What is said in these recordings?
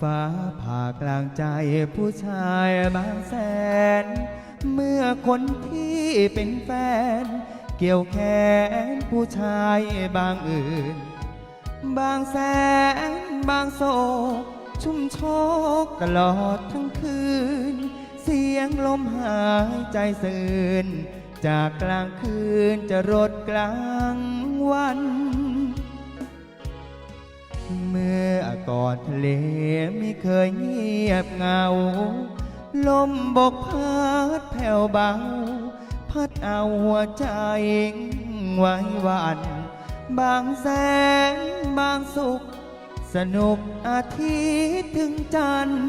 ฟ้าผ่ากลางใจผู้ชายบางแสน เมื่อคนที่เป็นแฟน เกี่ยวแขนผู้ชายบางอื่น บางแสนบางโศกชุ่มโชกตลอดทั้งคืน เสียงลมหายใจสื่น จากกลางคืนจะรดกลางวัน เมื่อ ก่อนทะเลไม่เคยเงียบเหงา ลมบกพัดแผ่วเบา พัดเอาหัวใจไว้วันบางแสนบางสุข สนุกอาทิตย์ถึงจันทร์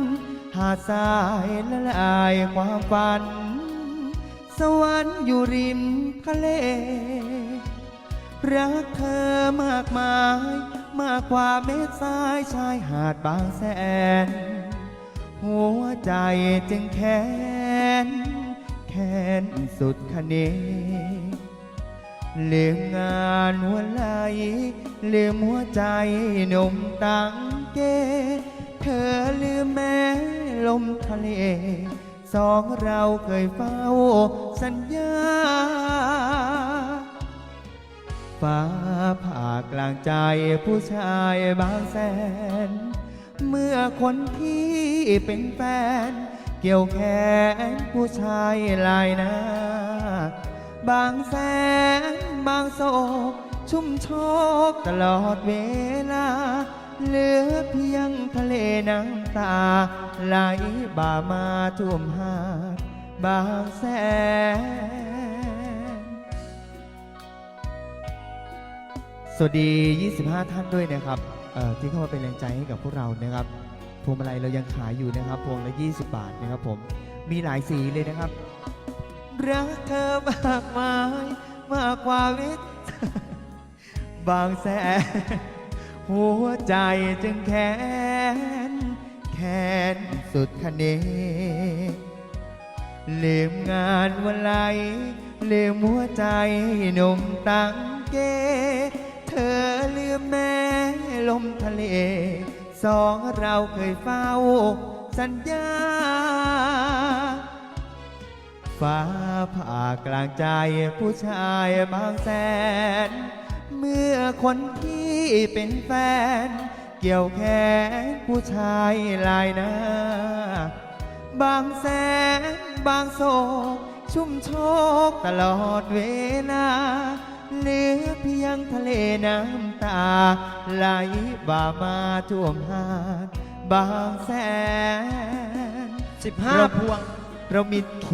หาดทรายละลายความฝัน สวรรค์อยู่ริมทะเล รักเธอมากมาย มากกว่าเม็ดทรายชายหาดบางแสน หัวใจจึงแค้น แค้นสุดคะเนลืมงานหัวไหลลืมหัวใจหนุ่มตังเก เธอลืมแม่ลมทะเล สองเราเคยเฝ้าสัญญา ฟ้าผ่ากลางใจผู้ชายบางแสน เมื่อคนที่เป็นแฟน เกี่ยวแขนผู้ชายลายหน้า บางแสนบางโศกชุ่มโชกตลอดเวลา เหลือเพียงทะเลน้ำตา ไหลบ่ามาท่วมหาดบางแสน สวัสดี 25 ท่านด้วยนะครับที่เข้ามาเป็นแรงใจให้กับพวกเรานะครับพวงมาลัยเรายังขายอยู่นะครับพวงละ 20 บาทนะครับผมมีหลายสีเลยนะครับ รักเธอมากมายมากกว่าเวทบางแสนหัวใจจึงแค้นแค้นสุดคะเนลืมงานวันไหลลืมหัวใจหนุ่มตังเก ธอลืมแม่ลมทะเล สองเราเคยเฝ้า สัญญา ฟ้าผ่ากลางใจผู้ชายบางแสน เมื่อคนที่เป็นแฟน เกี่ยวแขนผู้ชายลายหน้า บางแสนบางโศกชุ่มโชกตลอดเวลา เหลือเพียงทะเลน้ำตา ไหลบ่ามาท่วมหาดบางแสน15พวง เรามีขี